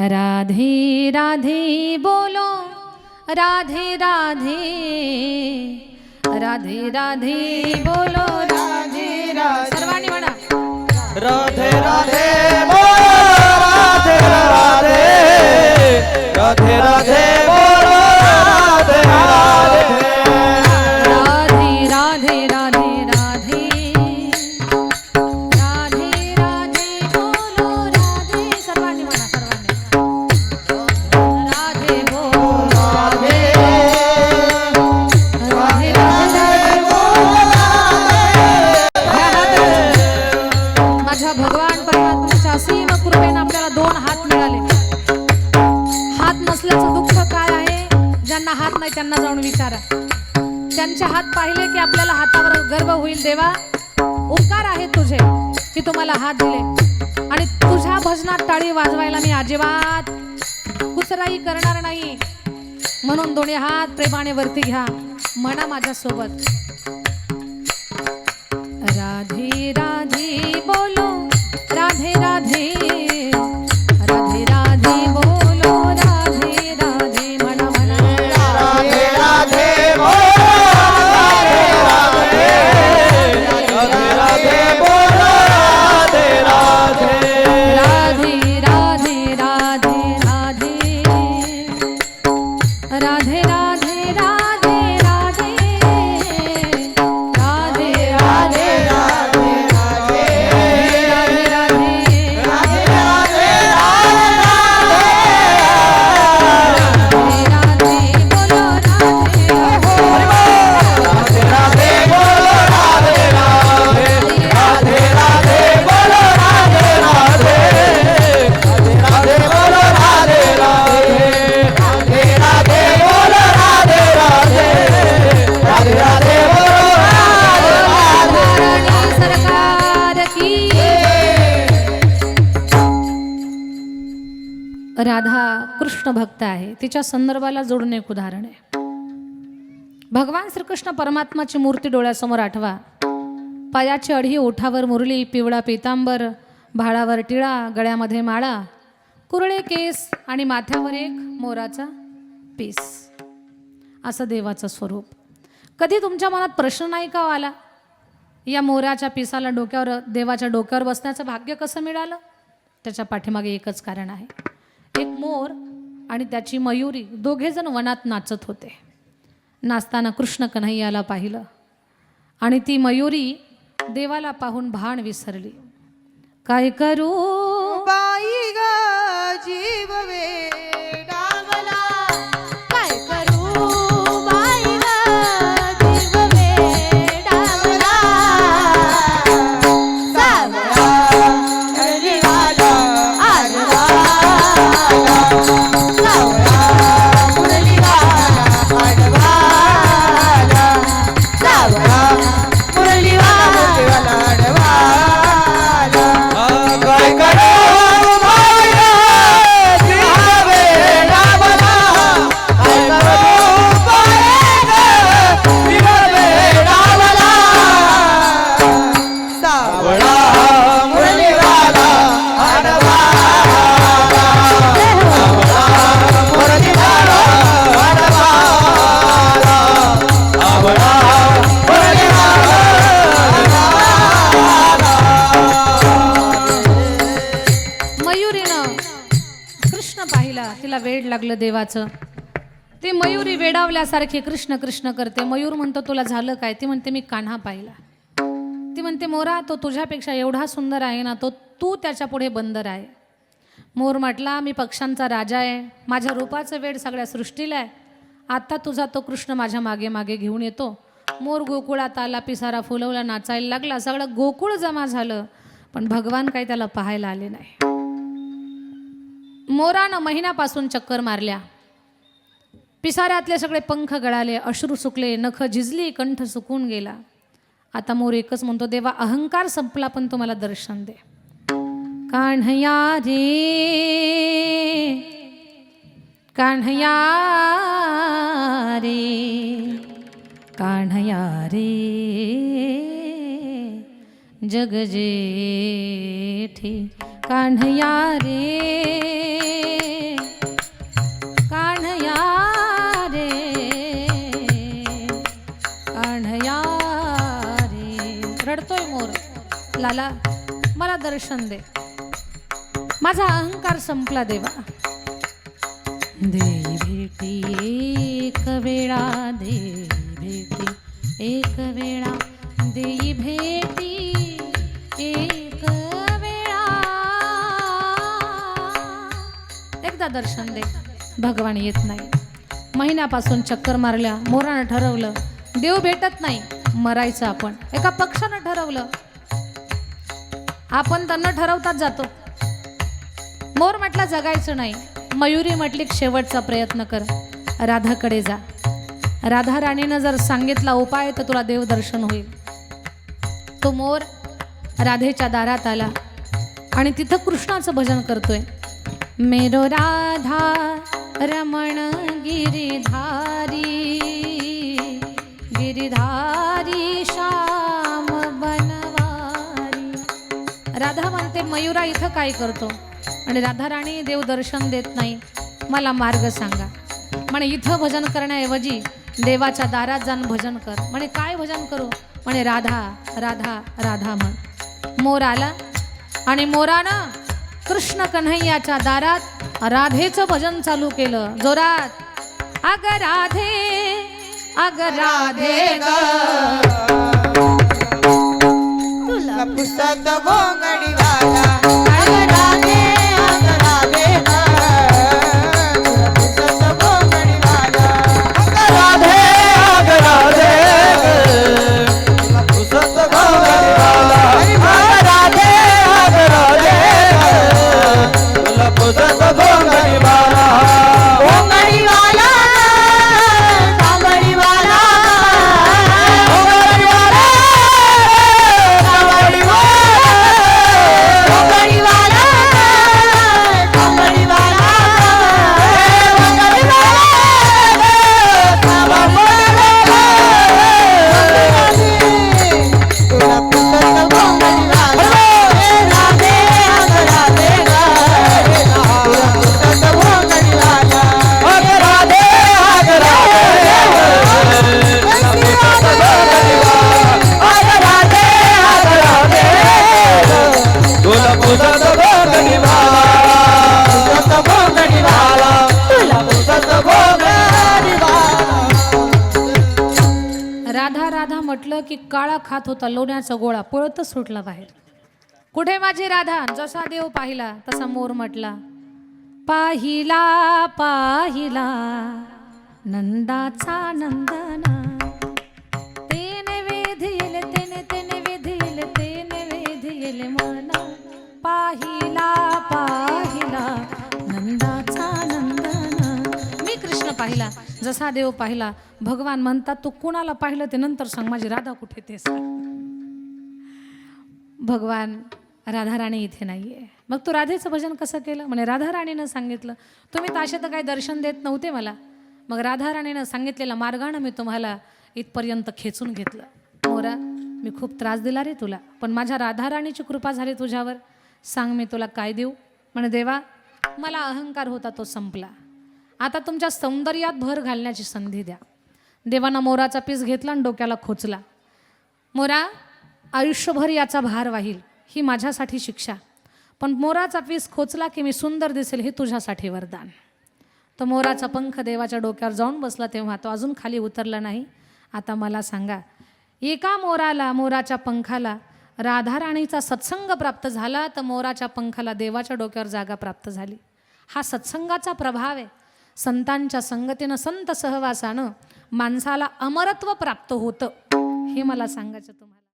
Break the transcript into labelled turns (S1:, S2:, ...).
S1: राधे राधे बोलो। राधे राधे। राधे राधे बोलो राधे राधे। सर्वांनी म्हणा।
S2: राधे राधे बोलो राधे राधे। राधे राधे बोलो।
S1: माझ्या भगवान परमात्म्याच्या असीम कृपेने आपल्याला दोन हात मिळाले. हात नसल्याचं दुःख काय आहे? ज्यांना हात नाही त्यांना जाऊन विचारा. त्यांचे हात पाहिले की आपल्याला हातावर गर्व होईल देवा उपकार आहेत तुझे की तुम्हाला हात दिले. आणि तुझ्या भजनात टाळी वाजवायला मी अजिबात कुचराई करणार नाही. म्हणून दोन्ही हात प्रेमाने वरती घ्या म्हणा माझ्यासोबत. राधा कृष्ण भक्त आहे. तिच्या संदर्भाला जोडून एक उदाहरण आहे. भगवान श्रीकृष्ण परमात्माची मूर्ती डोळ्यासमोर आठवा. पायाची अढी ओठावर मुरली पिवळा पितांबर भाळावर टिळा गळ्यामध्ये माळा. कुरळे केस आणि माथ्यावर एक मोराचा पीस. असं देवाचं स्वरूप. कधी तुमच्या मनात प्रश्न नाही का हो आला? या मोराच्या पिसाला डोक्यावर देवाच्या डोक्यावर बसण्याचं भाग्य कसं मिळालं? त्याच्या पाठीमागे एकच कारण आहे. एक मोर आणि त्याची मयुरी दोघेजण वनात नाचत होते. नाचताना कृष्ण कन्हैयाला पाहिलं आणि ती मयुरी देवाला पाहून भान विसरली. काय करू कृष्ण पाहिला तिला वेड लागलं देवाचं. ती मयुरी वेडावल्यासारखी कृष्ण कृष्ण करते. मयूर म्हणतो तुला झालं काय? ती म्हणते मी कान्हा पाहिला. ती म्हणते मोरा तो तुझ्यापेक्षा एवढा सुंदर आहे ना तो तू त्याच्या पुढे बंदर आहे. मोर म्हटला मी पक्ष्यांचा राजा आहे. माझ्या रूपाचं वेड सगळ्या सृष्टीला आहे. आत्ता तुझा तो कृष्ण माझ्या मागे मागे घेऊन येतो. मोर गोकुळात आला पिसारा फुलवला नाचायला लागला. सगळं गोकुळ जमा झालं पण भगवान काही त्याला पाहायला आले नाही. मोरानं महिन्यापासून चक्कर मारल्या. पिसाऱ्यातले सगळे पंख गळाले अश्रू सुकले नख झिजली कंठ सुकून गेला. आता मोर एकच म्हणतो देवा अहंकार संपला पण तुम्हाला दर्शन दे. कान्हया रे कान्हया रे कान्हया रे जग जेठी कान्हया रे। झाला मला दर्शन दे. माझा अहंकार संपला देवा. दे भेटी एक वेळा दे भेटी एक वेळा देई भेटी एक वेळा. एकदा दर्शन दे. भगवान येत नाही. महिन्यापासून चक्कर मारल्या मोरानं ठरवलं देव भेटत नाही. मरायचं आपण. एका पक्षानं ठरवलं आपण त्यांना ठरवताच जातो. मोर म्हटला जगायचं नाही. मयुरी म्हटली शेवटचा प्रयत्न कर. राधाकडे जा. राधा राणीनं जर सांगितला उपाय तर तुला देवदर्शन होईल. तो मोर राधेच्या दारात आला आणि तिथं कृष्णाचं भजन करतोय. मेरो राधा रमण गिरिधारी गिरिधारी राधा म्हणते मयुरा इथं काय करतो? आणि राधा राणी देव दर्शन देत नाही. मला मार्ग सांगा. म्हणे इथं भजन करण्याऐवजी देवाच्या दारात जाऊन भजन कर. म्हणे काय भजन करू? म्हणे राधा राधा राधा म्हण. मोर आला आणि मोरानं कृष्ण कन्हैयाच्या दारात राधेचं भजन चालू केलं. जोरात अग राधे अग राधे
S3: तुला पुसत
S1: खात होता लोण्याचा गोळा पळतच सुटला बाहेर. कुठे माझी राधा जसा देव पाहिला तसा मोर म्हटला पाहिला पाहिला नंदाचा नंदना. तेने वेधिल तेने तेने वेधिल तेने वेधिल मना. पाहिला पाहिला नंदाचा नंदना पाहिला जसा देव पाहिला भगवान म्हणतात तू कुणाला पाहिलं ते नंतर सांग माझी राधा कुठे ते भगवान राधाराणी इथे नाहीये. मग तू राधेचं भजन कसं केलं? म्हणे राधाराणीनं सांगितलं. तुम्ही तर असे तर काही दर्शन देत नव्हते मला. मग राधाराणीनं सांगितलेल्या मार्गानं मी तुम्हाला इथपर्यंत खेचून घेतलं. मोरा मी खूप त्रास दिला रे तुला पण माझ्या राधाराणीची कृपा झाली तुझ्यावर. सांग मी तुला काय देऊ? म्हणे देवा मला अहंकार होता तो संपला. आता तुमच्या सौंदर्यात भर घालण्याची संधी द्या. देवानं मोराचा पीस घेतला आणि डोक्याला खोचला. मोरा आयुष्यभर याचा भार वाहील ही माझ्यासाठी शिक्षा. पण मोराचा पीस खोचला की मी सुंदर दिसेल हे तुझ्यासाठी वरदान. तो मोराचा पंख देवाच्या डोक्यावर जाऊन बसला तेव्हा तो अजून खाली उतरला नाही. आता मला सांगा एका मोराला मोराच्या पंखाला राधाराणीचा सत्संग प्राप्त झाला तर मोराच्या पंखाला देवाच्या डोक्यावर जागा प्राप्त झाली. हा सत्संगाचा प्रभाव आहे. संतांच्या संगतीनं संत सहवासानं माणसाला अमरत्व प्राप्त होतं हे मला सांगायचं तुम्हाला.